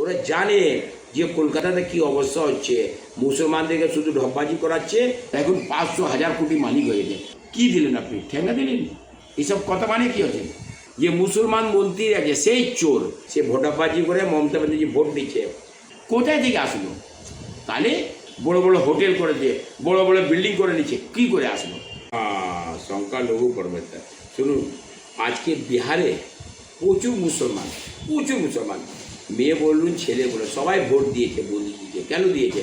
ওরা জানে যে কলকাতাতে কি অবস্থা হচ্ছে। মুসলমানদেরকে শুধু ঢপবাজি করাচ্ছে, এখন পাঁচশো হাজার কোটি মালিক হয়েছে কি দিলেন আপনি? ঠেঙ্গা দিলেন? এসব কথা মানে কি হচ্ছে? যে মুসলমান মন্ত্রী আছে সেই চোর, সে ভোটাবাজি করে মমতা ব্যানার্জি ভোট দিচ্ছে। কোথায় থেকে আসলো? তাহলে বড় বড় হোটেল করে দিয়ে, বড় বড় বিল্ডিং করে নিচ্ছে, কি করে আসলো? সংখ্যালঘু কর্মকর্তা, শুনুন, আজকে বিহারে প্রচুর মুসলমান প্রচুর মুসলমান। মেয়ে বলুন ছেলে বলুন সবাই ভোট দিয়েছে মোদিজিকে কেন দিয়েছে?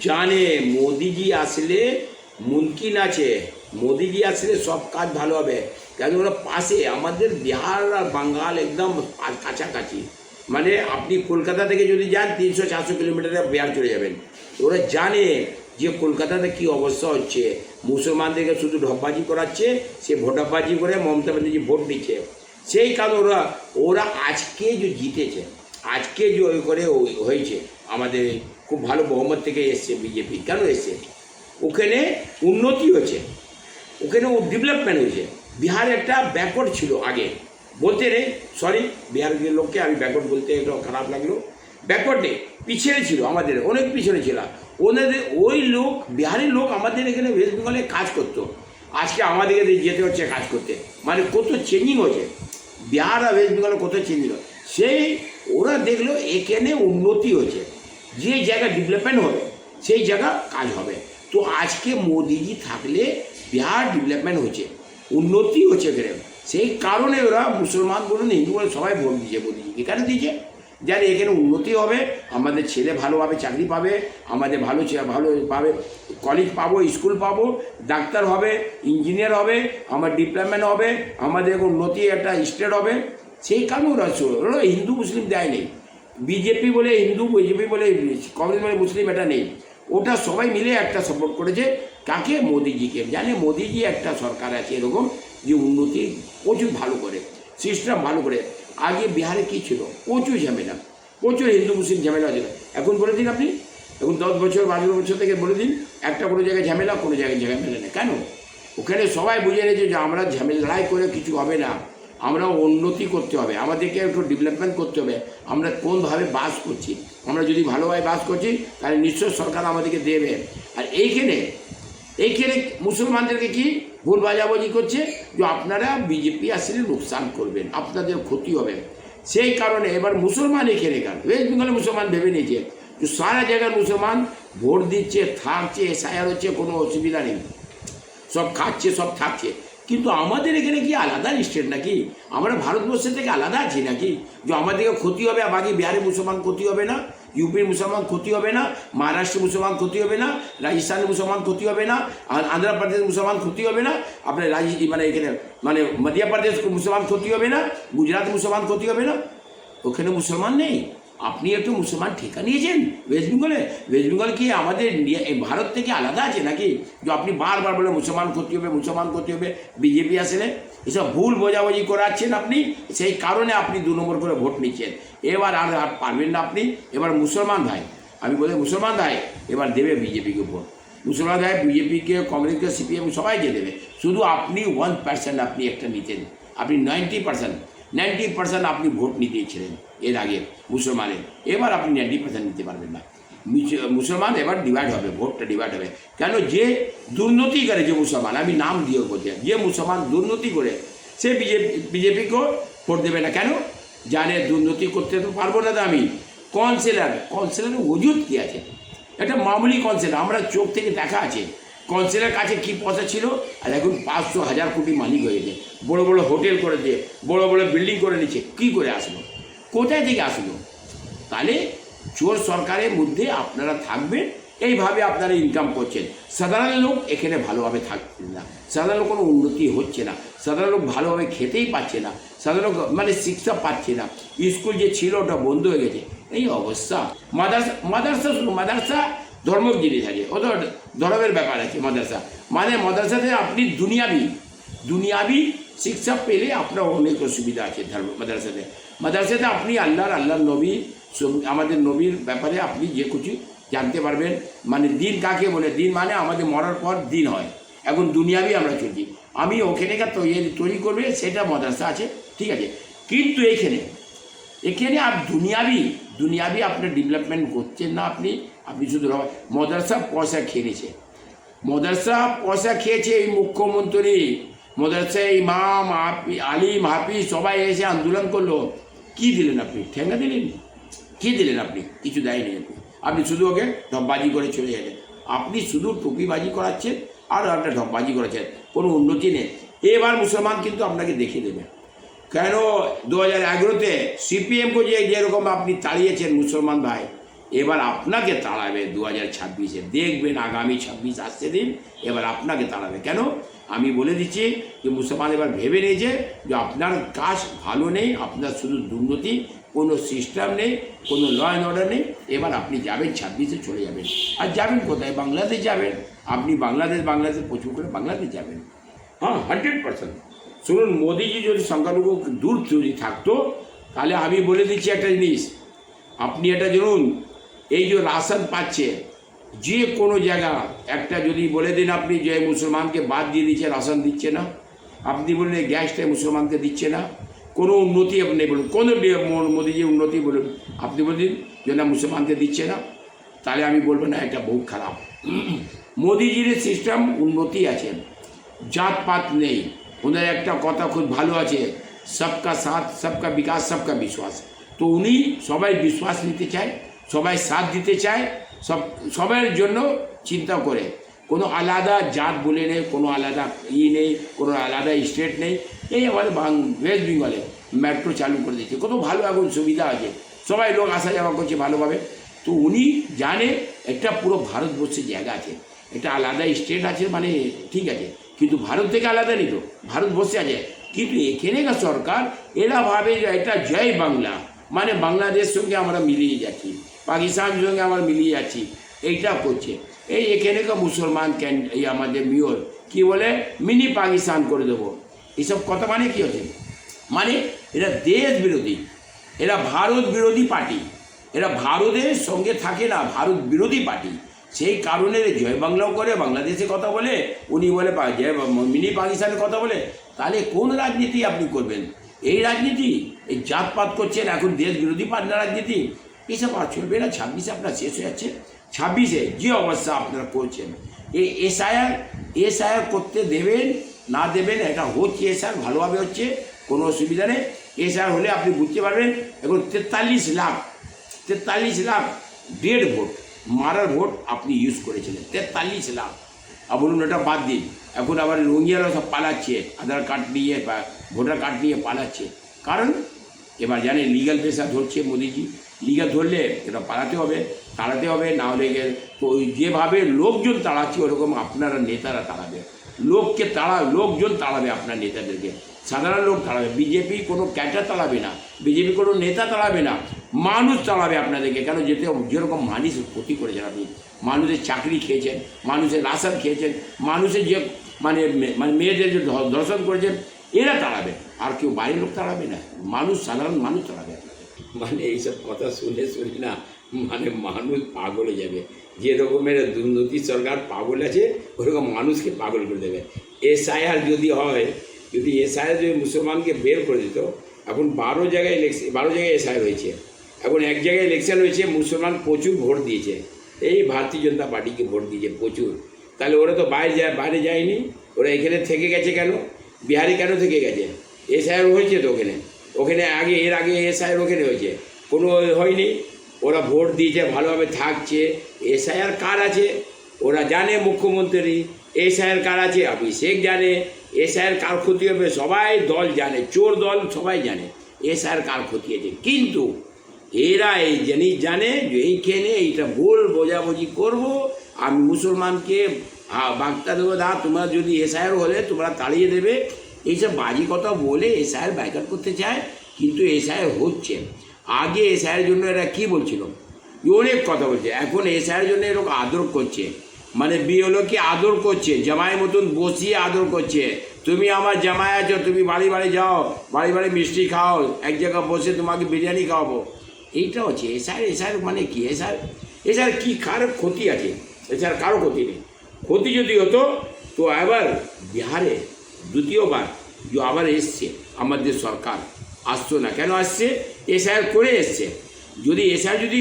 জানে, মোদিজি আসলে মুমকিন আছে। মোদিজি আসলে সব কাজ ভালো হবে। কেন ওরা পাশে, আমাদের বিহার আর বাঙ্গাল একদম কাছাকাছি। মানে আপনি কলকাতা থেকে যদি যান, তিনশো চারশো কিলোমিটারে বিহার চলে যাবেন। ওরা জানে যে কলকাতাতে কি অবস্থা হচ্ছে। মুসলমানদেরকে শুধু ঢপবাজি করাচ্ছে, সে ভোটাবাজি করে মমতা ব্যানার্জি ভোট দিচ্ছে। সেই কারণে ওরা ওরা আজকে যে জিতেছে আজকে যে ওই করে হয়েছে, আমাদের খুব ভালো বহুমত থেকে এসছে, বিজেপি। কেন এসছে? ওখানে উন্নতি হয়েছে। ওখানে ও ডেভেলপমেন্ট হয়েছে। বিহার একটা ব্যাকওয়ার্ড ছিল আগে। বলতে রে সরি বিহারের লোককে আমি ব্যাকওয়ার্ড বলতে একটু খারাপ লাগল। ব্যাকওয়ার্ড পিছনে ছিল আমাদের, অনেক পিছনে ছিল। ওনাদের, ওই লোক বিহারের লোক আমাদের এখানে ওয়েস্ট বেঙ্গলে কাজ করতো। আজকে আমাদেরকে যেতে হচ্ছে কাজ করতে। মানে কত চেঞ্জিং হয়েছে। বিহার আর ওয়েস্ট বেঙ্গলে কত চেঞ্জিং হয় সেই ওরা দেখল এখানে উন্নতি হয়েছে। যে জায়গা ডেভেলপমেন্ট হবে, সেই জায়গা কাজ হবে। তো আজকে মোদিজি থাকলে বিহার ডেভেলপমেন্ট হচ্ছে উন্নতি হচ্ছে এখানে। সেই কারণে ওরা মুসলমান বলুন, হিন্দু বলুন, সবাই ভোট দিয়েছে মোদিজিকে কেন দিয়েছে, জানে এখানে উন্নতি হবে, আমাদের ছেলে ভালোভাবে চাকরি পাবে, আমাদের ভালো ভালো পাবে কলেজ পাবো স্কুল পাবো, ডাক্তার হবে ইঞ্জিনিয়ার হবে, আমার ডিপ্লয়মেন্ট হবে, আমাদের উন্নতি একটা স্টেট হবে। সেই কারণে ওরা ওরা হিন্দু মুসলিম দেয় নেই। বিজেপি বলে হিন্দু, বিজেপি বলে কংগ্রেস বলে মুসলিম এটা নেই। ওটা সবাই মিলে একটা সাপোর্ট করেছে। কাকে? মোদিজিকে। জানে মোদিজি একটা সরকার আছে এরকম যে উন্নতি প্রচুর ভালো করে, সিস্টেম ভালো করে। আগে বিহারে কী ছিল? প্রচুর ঝামেলা। প্রচুর হিন্দু মুসলিম ঝামেলা ছিল। এখন বলে দিন আপনি। এখন দশ বছর, বারো বছর থেকে বলে দিন। একটা কোনো জায়গায় ঝামেলা, কোনো জায়গায় ঝামেলা নেই। কেন? ওখানে সবাই বুঝে নিয়েছে যে আমরা ঝামেলা, লড়াই করে কিছু হবে না। আমরা উন্নতি করতে হবে, আমাদেরকে একটু ডেভেলপমেন্ট করতে হবে। আমরা কোনভাবে বাস করছি, আমরা যদি ভালোভাবে বাস করছি, তাহলে নিশ্চয় সরকার আমাদেরকে দেবে। আর এইখানে এইখানে মুসলমানদেরকে কি ভুল বাজাবাজি করছে? যে আপনারা বিজেপি আসলে লোকসান করবেন, আপনাদের ক্ষতি হবে। সেই কারণে এবার মুসলমান এখানে কেন? ওয়েস্ট বেঙ্গলে মুসলমান ভেবে নিয়েছে। যে সারা জায়গার মুসলমান ভোট দিচ্ছে, থাকছে এসআইআর হচ্ছে, কোনো অসুবিধা নেই। সব খাচ্ছে, সব থাকছে। কিন্তু আমাদের এখানে কি আলাদা স্টেট নাকি? আমরা ভারতবর্ষের থেকে আলাদা আছি নাকি? যে আমাদেরকে ক্ষতি হবে, আর বাকি বিহারে মুসলমান ক্ষতি হবে না, ইউপির মুসলমান ক্ষতি হবে না, মহারাষ্ট্রের মুসলমান ক্ষতি হবে না, রাজস্থানের মুসলমান ক্ষতি হবে না আন্ধ্রপ্রদেশের মুসলমান ক্ষতি হবে না, আপনার রাজ মানে এখানে মানে মধ্যপ্রদেশ মুসলমান ক্ষতি হবে না, গুজরাট মুসলমান ক্ষতি হবে না। ওখানে মুসলমান নেই। আপনি একটু মুসলমান ঠিকা নিয়েছেন? ওয়েস্ট বেঙ্গলে ওয়েস্ট বেঙ্গল কি আমাদের ভারত থেকে আলাদা আছে নাকি? যে আপনি বারবার বলে মুসলমান ক্ষতি হবে, মুসলমান ক্ষতি হবে, বিজেপি আসলে এসব ভুল বোঝাবুঝি করাচ্ছেন আপনি, সেই কারণে আপনি দু নম্বর করে ভোট নিচ্ছেন। এবার আর আর পারবেন না আপনি। এবার মুসলমান ভাই, আমি বলি মুসলমান ভাই, এবার দেবে বিজেপিকে ভোট। মুসলমান ভাই, বিজেপিকে, কংগ্রেসকে, সিপিএম সবাইকে দেবে। শুধু আপনি ওয়ান পার্সেন্ট আপনি একটা নিতেন। আপনি নাইনটি পার্সেন্ট নাইনটি পার্সেন্ট আপনি ভোট নিতেছিলেন এর আগে মুসলমানের এবার আপনি নাইনটি পার্সেন্ট নিতে পারবেন না। মুসলমান এবার ডিভাইড হবে, ভোটটা ডিভাইড হবে। কেন? যে দুর্নীতি করে যে মুসলমান, আমি নাম দিয়ে বলছি যে মুসলমান দুর্নীতি করে, সে বিজেপি, বিজেপিকেও ভোট দেবে না। কেন? জানে দুর্নীতি করতে তো পারব না আমি। কাউন্সিলর কাউন্সিলরের ওজুদ কী আছে? একটা মামুলি কাউন্সিলর আমরা চোখ থেকে দেখা আছে। কাউন্সিলের কাছে কি পয়সা ছিল? আর এখন পাঁচশো হাজার কোটি মালিক হয়েছে বড় বড় হোটেল করে দিয়ে, বড় বড় বিল্ডিং করে নিচ্ছে। কি করে আসলো? কোথায় থেকে আসলো? তাহলে চোর সরকারের মধ্যে আপনারা থাকবেন, এইভাবে আপনারা ইনকাম করছেন। সাধারণ লোক এখানে ভালোভাবে থাকছেন না, সাধারণ কোনো উন্নতি হচ্ছে না। সাধারণ লোক ভালোভাবে খেতেই পাচ্ছে না। সাধারণ মানে শিক্ষা পাচ্ছে না। স্কুল যে ছিল, ওটা বন্ধ হয়ে গেছে। এই অবস্থা। মাদ্রাসা মাদ্রাসা মাদ্রাসা ধর্ম জিনিস আছে ও তো ধর্মের ব্যাপার আছে, মাদ্রাসা। মানে মাদ্রাসাতে আপনি দুনিয়াবি দুনিয়াবি শিক্ষা পেলে আপনার অনেক অসুবিধা আছে ধর্ম, মাদ্রাসাতে। মাদ্রাসাতে আপনি আল্লাহর আল্লাহর নবী আমাদের নবীর ব্যাপারে আপনি যে কিছু জানতে পারবেন মানে দিন কাকে বলে? দিন মানে আমাদের মরার পর দিন হয়। এখন দুনিয়াবি আমরা চলছি। আমি ওখানেকার তৈরি তৈরি করবে, সেটা মাদ্রাসা আছে, ঠিক আছে। কিন্তু এইখানে এখানে আর দুনিয়াবি দুনিয়াবি আপনার ডেভেলপমেন্ট করছেন না আপনি আপনি শুধু মাদ্রাসা পয়সা খেয়ে নিছে মাদ্রাসা পয়সা খেয়েছে এই মুখ্যমন্ত্রী। মাদ্রাসা ইমাম, হাফি- আলিম হাফিজ সবাই এসে আন্দোলন করল। কি দিলেন আপনি? ঠেঙ্গা দিলেন? কি দিলেন আপনি? কিছু দেয়নি আপনি। আপনি শুধু ওকে ঢপবাজি করে চলে গেলেন। আপনি শুধু টুপিবাজি করাচ্ছেন আর আপনার ঢপবাজি করাচ্ছেন। কোনো উন্নতি নেই। এবার মুসলমান কিন্তু আপনাকে দেখিয়ে দেবে। কেন দু হাজার এগারোতে সিপিএমকে যে যেরকম আপনি তাড়িয়েছেন মুসলমান ভাই, এবার আপনাকে তাড়াবে দু হাজার ছাব্বিশে। দেখবেন আগামী ছাব্বিশ আসছে দিন, এবার আপনাকে তাড়াবে। কেন? আমি বলে দিচ্ছি যে মুসলমান এবার ভেবে নিয়েছে যে আপনার কাজ ভালো নেই, আপনার শুধু দুর্নীতি, কোনো সিস্টেম নেই, কোনো ল অ্যান্ড অর্ডার নেই, এবার আপনি যাবেন ছাব্বিশে চলে যাবেন। আর যাবেন কোথায়? বাংলাদেশ যাবেন। আপনি বাংলাদেশ বাংলাদেশ প্রচুর করে বাংলাদেশ যাবেন। হ্যাঁ হান্ড্রেড পার্সেন্ট শুনুন মোদিজি যদি সংখ্যালঘু দূর যদি থাকতো, তাহলে আমি বলে দিচ্ছি একটা জিনিস। আপনি এটা জানুন, এই যে রাশন পাচ্ছে, যে কোনো জায়গা, একটা যদি বলে দিন আপনি যে মুসলমানকে বাদ দিয়ে দিচ্ছে, রাশন দিচ্ছে না, আপনি বললেন গ্যাসটা মুসলমানকে দিচ্ছে না, কোনো উন্নতি আপনি বলুন, কোনো মোদিজি উন্নতি বলুন, আপনি বলে দিন যে না মুসলমানকে দিচ্ছে না, তাহলে আমি বলব না, এটা বহু খারাপ। মোদিজির সিস্টেম উন্নতি আছে, জাতপাত নেই ওদের একটা কথা খুব ভালো আছে সবকা সাথ সবকা বিকাশ সবকা বিশ্বাস তো উনি সবাই বিশ্বাস নিতে চায় সবাই সাথ দিতে চায় সব সবার জন্য চিন্তা করে কোনো আলাদা জাত বলে নেই কোনো আলাদা ই নেই কোনো আলাদা স্টেট নেই এই আমাদের ওয়েস্ট বেঙ্গলে মেট্রো চালু করে দিচ্ছে কত ভালো এখন সুবিধা আছে সবাই লোক আসা যাওয়া করছে ভালোভাবে তো উনি জানে একটা পুরো ভারতবর্ষের জায়গা আছে একটা আলাদা স্টেট আছে মানে ঠিক আছে কিন্তু ভারত থেকে আলাদা নেই তো বসে আছে। কিন্তু এখানেকার সরকার, এরা ভাবে যে এটা জয় বাংলা। মানে বাংলাদেশ সঙ্গে আমরা মিলিয়ে যাচ্ছি পাকিস্তান সঙ্গে আমরা মিলিয়ে যাচ্ছি, এইটা করছে। এই এখানেকার মুসলমান ক্যান এই আমাদের মিয়র, কি বলে? মিনি পাকিস্তান করে দেবো। এইসব কথা মানে কি হচ্ছে? মানে এরা দেশ বিরোধী। এরা ভারত বিরোধী পার্টি। এরা ভারতের সঙ্গে থাকে না, ভারত বিরোধী পার্টি। সেই কারণে জয় বাংলাও করে, বাংলাদেশে কথা বলে, উনি বলে জয় মিনি পাকিস্তানের কথা বলে, তাহলে কোন রাজনীতি আপনি করবেন? এই রাজনীতি, এই জাতপাত করছেন এখন দেশ বিরোধী পার্টি রাজনীতি, এসব আর চলবে না, ছাব্বিশে আপনার শেষ হয়ে যাচ্ছে। ছাব্বিশে যে অবস্থা আপনারা করছেন, এই এসআইআর এসআইআর করতে দেবেন, না দেবেন, এটা হচ্ছে এসআর ভালোভাবে হচ্ছে, কোনো অসুবিধা নেই। এসআর হলে আপনি বুঝতে পারবেন, এখন তেতাল্লিশ লাখ তেতাল্লিশ লাখ দেড় ভোট। মারার ভোট আপনি ইউজ করেছিলেন। তেতাল্লিশ লাখ। আর বলুন ওটা বাদ দিন। এখন আবার রোহিঙ্গারা সব পালাচ্ছে, আধার কার্ড নিয়ে বা ভোটার কার্ড নিয়ে পালাচ্ছে। কারণ, এবার জানে লিগাল পেশা ধরছে মোদিজি। লিগাল ধরলে এটা পালাতে হবে, তাড়াতে হবে, না হলে তো যেভাবে লোকজন তাড়াচ্ছে, ওরকম আপনারা নেতারা তাড়াবে। লোককে তাড়া, লোকজন তাড়াবে আপনার নেতাদেরকে। সাধারণ লোক তাড়াবে। বিজেপি কোনো ক্যাটার তাড়াবে না। বিজেপি কোনো নেতা তাড়াবে না। মানুষ চালাবে আপনাদেরকে। কেন? যেতে যেরকম মানুষ ক্ষতি করেছেন আপনি, মানুষের চাকরি খেয়েছেন, মানুষের রাশন খেয়েছেন, মানুষের যে মানে মানে মেয়েদের যে ধর্ষণ করেছেন, এরা তাড়াবে। আর কেউ বাইরের লোক তাড়াবে না। মানুষ, সাধারণ মানুষ তাড়াবে। মানে এইসব কথা শুনে শুনে না মানে মানুষ পাগলে যাবে। যে রকমের দুর্নীতি সরকার পাগল আছে, ওরকম মানুষকে পাগল করে দেবে। এসআইআর যদি হয়, যদি এসআইআর যদি মুসলমানকে বের করে দিত, এখন বারো জায়গায় ইলেকশন বারো জায়গায় এসআইআর হয়েছে। এখন এক জায়গায় ইলেকশন হয়েছে, মুসলমান প্রচুর ভোট দিয়েছে। এই ভারতীয় জনতা পার্টিকে ভোট দিয়েছে প্রচুর। তাহলে ওরা তো বাইরে যায়, বাইরে যায়নি। ওরা এখানে থেকে গেছে কেন? বিহারি কেন থেকে গেছে? এসআইআর হয়েছে তো ওখানে। ওখানে আগে, এর আগে এসআইআর ওখানে হয়েছে। কোনো হয়নি। ওরা ভোট দিয়েছে, ভালোভাবে থাকছে। এসআইআর কার আছে? ওরা জানে মুখ্যমন্ত্রী। এসআইআর কার আছে? অভিষেক জানে। এসআইআর কার ক্ষতি হবে? সবাই দল জানে। চোর দল সবাই জানে। এসআইআর কার ক্ষতি আছে? কিন্তু এরা এই জিনিস জানে যে এইখানে এইটা ভুল বোঝাবুঝি করব। আমি মুসলমানকে বার্তা দেবো দা তোমরা যদি এসআইআর হলে তোমরা তাড়িয়ে দেবে। এইসব বাজি কথা বলে এসআইআর বাইকাট করতে চায়, কিন্তু এসআইআর হচ্ছে। আগে এসআইয়ের জন্য এরা কি বলছিল? অনেক কথা বলছে। এখন এসআইয়ের জন্য এরকম আদর করছে। মানে বিয়েলোকে আদর করছে, জামাই মতন বসিয়ে আদর করছে। তুমি আমার জামাই আছো, তুমি বাড়ি বাড়ি যাও, বাড়ি বাড়ি মিষ্টি খাও, এক জায়গায় বসে তোমাকে বিরিয়ানি খাওয়াবো। এইটা হচ্ছে এসআর এসআর মানে কি? এসআর এসআর কি? কার ক্ষতি আছে? এছাড়া কারও ক্ষতি নেই। ক্ষতি যদি হতো, তো আবার বিহারে দ্বিতীয়বার যে আবার এসছে আমাদের সরকার, আসতো না। কেন আসছে? এসআইআর করে এসছে। যদি এসআই যদি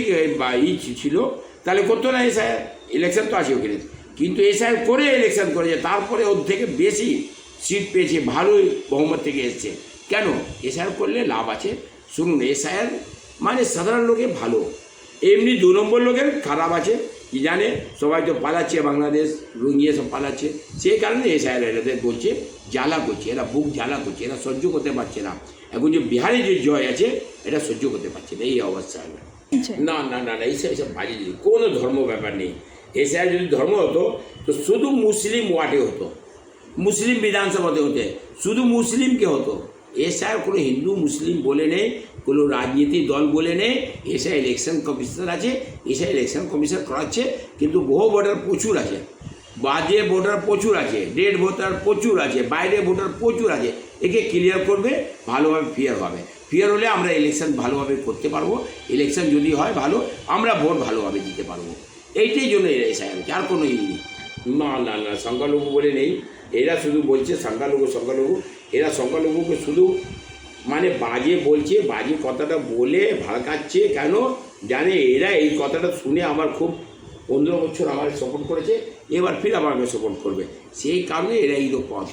ই ছিল, তাহলে করতো না এসআই ইলেকশন তো আছে ওখানে। কিন্তু এসআই করে ইলেকশন করেছে, তারপরে ওর থেকে বেশি সিট পেয়েছে ভালোই বহুমত থেকে এসছে। কেন? এসআই করলে লাভ আছে। শুনুন এসআইয়ের মানে সাধারণ লোকে ভালো। এমনি দু নম্বর লোকের খারাপ আছে কি জানে? সবাই তো পালাচ্ছে বাংলাদেশ রুঙ্গিয়ে সব পালাচ্ছে। সেই কারণে এসআইয়ের এদের বলছে জ্বালা করছে এরা বুক জ্বালা করছে এরা সহ্য করতে পারছে না। এখন যে বিহারে যে জয় আছে এটা সহ্য করতে পারছে না এই অবস্থা আচ্ছা। না না না না এইসব এইসব বাজে জিনিস। কোনো ধর্ম ব্যাপার নেই। এসআই যদি ধর্ম হতো তো শুধু মুসলিম ওয়ার্ডে হতো। মুসলিম বিধানসভাতে হতে শুধু মুসলিমকে হতো। এসআই কোনো হিন্দু, মুসলিম বলে নেই, কোনো রাজনীতি দল বলে নেই, এসআই ইলেকশন কমিশনার আছে, এসআই ইলেকশন কমিশন করাচ্ছে, কিন্তু বহু ভোটার প্রচুর আছে, বাজে ভোটার প্রচুর আছে ডেড ভোটার প্রচুর আছে, বাইরে ভোটার প্রচুর আছে, একে ক্লিয়ার করবে, ভালোভাবে ফিয়ার হবে। ফিয়ার হলে আমরা ইলেকশন ভালোভাবে করতে পারব ইলেকশন যদি হয় ভালো, আমরা ভোট ভালোভাবে দিতে পারব। এইটাই জন্য এসআই এসে আর কোনো ই নেই। না না না, সংখ্যালঘু বলে নেই। এরা শুধু বলছে সংখ্যালঘু সংখ্যালঘু। এরা সংখ্যালঘুকে শুধু মানে বাজে বলছে, বাজে কথাটা বলে ভাড়কাচ্ছে কেন? জানে এরা এই কথাটা শুনে আমার খুব পনেরো বছর আমার সাপোর্ট করেছে, এবার ফির আমাকে সাপোর্ট করবে। সেই কারণে এরা এই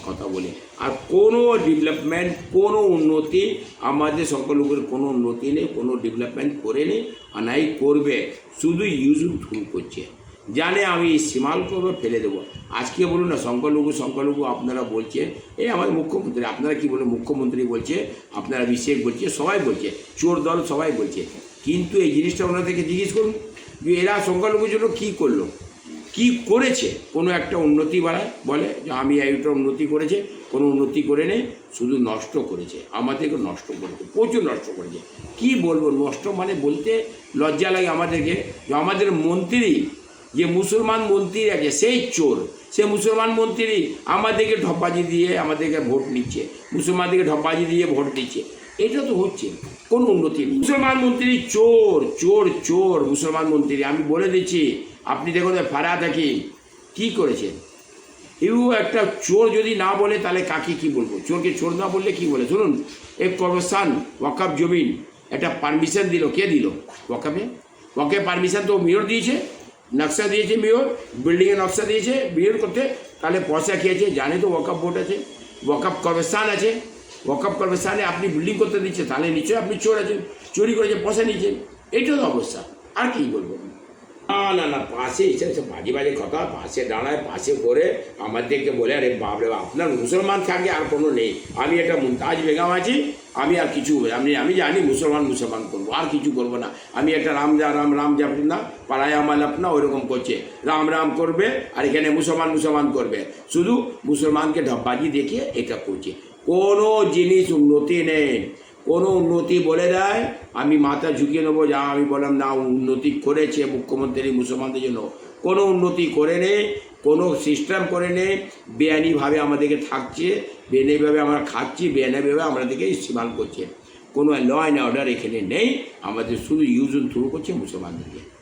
কথা বলে। আর কোনো ডেভেলপমেন্ট কোনো উন্নতি, আমাদের সংখ্যালঘুর কোনো উন্নতি নেই, কোনো ডেভেলপমেন্ট করে নেই, আর নাই করবে। শুধু ইউজুল থুল করছে। জানে আমি সীমাল করব ফেলে দেবো। আজকে বলুন না সংখ্যালঘু সংখ্যালঘু আপনারা বলছেন এই আমাদের মুখ্যমন্ত্রী, আপনারা কি বলুন, মুখ্যমন্ত্রী বলছে, আপনারা অভিষেক বলছে, সবাই বলছে, চোর দল সবাই বলছে। কিন্তু এই জিনিসটা ওনাদেরকে জিজ্ঞেস করুন, যে এরা সংখ্যালঘুর জন্য কী করল? কি করেছে? কোনো একটা উন্নতি বাড়ায়, বলে যে আমি একটা উন্নতি করেছে, কোনো উন্নতি করে নেই, শুধু নষ্ট করেছে, আমাদেরকে নষ্ট করেছে প্রচুর নষ্ট করেছে। কি বলব, নষ্ট মানে বলতে লজ্জা লাগে আমাদেরকে, যে আমাদের মন্ত্রী যে মুসলমান মন্ত্রী আছে, সেই চোর। সে মুসলমান মন্ত্রী আমাদেরকে ঢপবাজি দিয়ে আমাদেরকে ভোট নিচ্ছে। মুসলমানদেরকে ঢপবাজি দিয়ে ভোট দিচ্ছে। এটা তো হচ্ছে। কোনো উন্নতি নেই। মুসলমান মন্ত্রী চোর চোর চোর মুসলমান মন্ত্রী। আমি বলে দিচ্ছি, আপনি দেখুন, ফারা থাকি, কি করেছেন এও একটা চোর যদি না বলে, তাহলে কাকে কি বলব? চোরকে চোর না বললে কি বলে? শুনুন, এক কবরস্থান ওয়াকাপ জমিন একটা পারমিশন দিল। কে দিল? ওয়াকাপে ওয়াকে পারমিশন তো মেয়র দিয়েছে। নকশা দিয়েছে মেয়র বিল্ডিংয়ের নকশা দিয়েছে মেয়র করতে তাহলে পয়সা খেয়েছে জানে তো ওয়াকাপ বোর্ড আছে ওয়াকাপ কবরস্থান আছে ওয়াকাপ কবরস্থানে আপনি বিল্ডিং করতে দিচ্ছে তাহলে নিশ্চয়ই আপনি চোর আছেন চুরি করেছে পয়সা নিচ্ছেন এইটাই তো অবস্থা আর কি বলব না না না পাশে এসে এসে বাজে বাজে কথা পাশে দাঁড়ায় পাশে করে আমাদেরকে বলে আরে বাপরে বাপ আপনার মুসলমান থাকে আর কোনো নেই আমি একটা মুমতাজ বেগম আছি আমি আর কিছু আমি আমি জানি মুসলমান মুসলমান করব আর কিছু করব না আমি একটা রাম যা রাম রাম যাব না পাড়ায় আমার আপনা ওইরকম করছে। রাম রাম করবে আর এখানে মুসলমান মুসলমান করবে। শুধু মুসলমানকে ঢপবাজি দেখিয়ে এটা করছে। কোনো জিনিস উন্নতি নেই। কোনো উন্নতি বলে দেয়, আমি মাথা ঝুঁকিয়ে নেব, যা আমি বললাম, না, উন্নতি করেছে মুখ্যমন্ত্রী মুসলমানদের জন্য। কোনো উন্নতি করে নেই, কোনো সিস্টেম করে নেই। বেআইনিভাবে আমাদেরকে থাকছে, বেআইনিভাবে আমরা খাচ্ছি, বেআইনিভাবে আমাদেরকে ইস্তেমাল করছে। কোনো ল অ্যান্ড অর্ডার এখানে নেই। আমাদের শুধু ইউজ থ্রু করছে মুসলমানদেরকে।